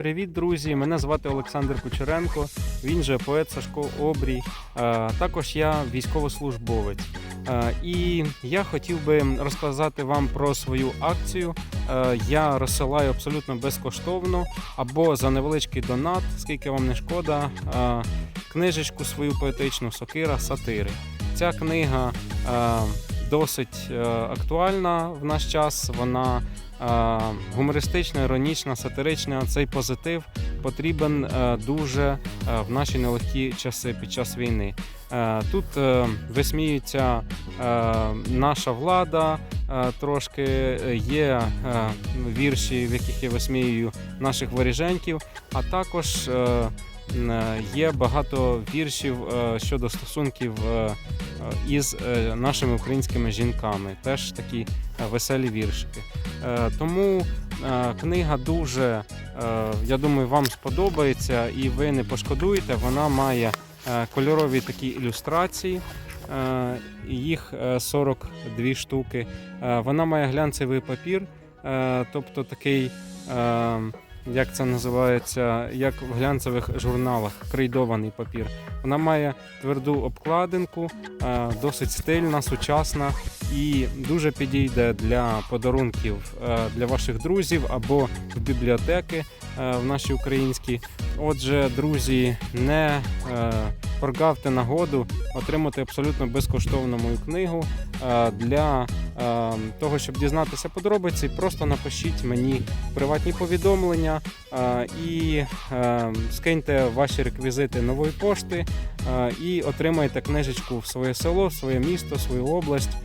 Привіт, друзі! Мене звати Олександр Кучеренко. Він же поет Сашко Обрій. Е, Також я військовослужбовець. Е, І я хотів би розказати вам про свою акцію. Е, Я розсилаю абсолютно безкоштовно або за невеличкий донат, скільки вам не шкода, книжечку свою поетичну Сокира Сатири. Ця книга досить е, актуальна в наш час. Вона е, гумористична, іронічна, сатирична. Цей позитив потрібен е, дуже в наші нелегкі часи під час війни. Тут висміюється наша влада. Е, Трошки Е, є е, вірші, в яких я висміюю наших воріженьків, а також є багато віршів щодо стосунків із нашими українськими жінками. Теж такі веселі віршики. Тому книга дуже, я думаю, вам сподобається і ви не пошкодуєте. Вона має кольорові такі ілюстрації. Е, Їх е, 42 штуки. Е, Вона має глянцевий папір, е, тобто такий, е, як це називається, як в глянцевих журналах, крейдований папір. Вона має тверду обкладинку, е, досить стильна, сучасна і дуже підійде для подарунків е, для ваших друзів або в бібліотеки е, в нашій українській. Отже, друзі, не е, прогавте нагоду отримати абсолютно безкоштовну мою книгу. Е, Для е, того, щоб дізнатися подробиці, просто напишіть мені приватні повідомлення е, і скиньте ваші реквізити нової пошти і отримайте книжечку в своє село, в своє місто, в свою область.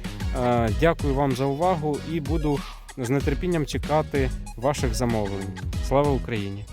Дякую вам за увагу і буду з нетерпінням чекати ваших замовлень. Слава Україні!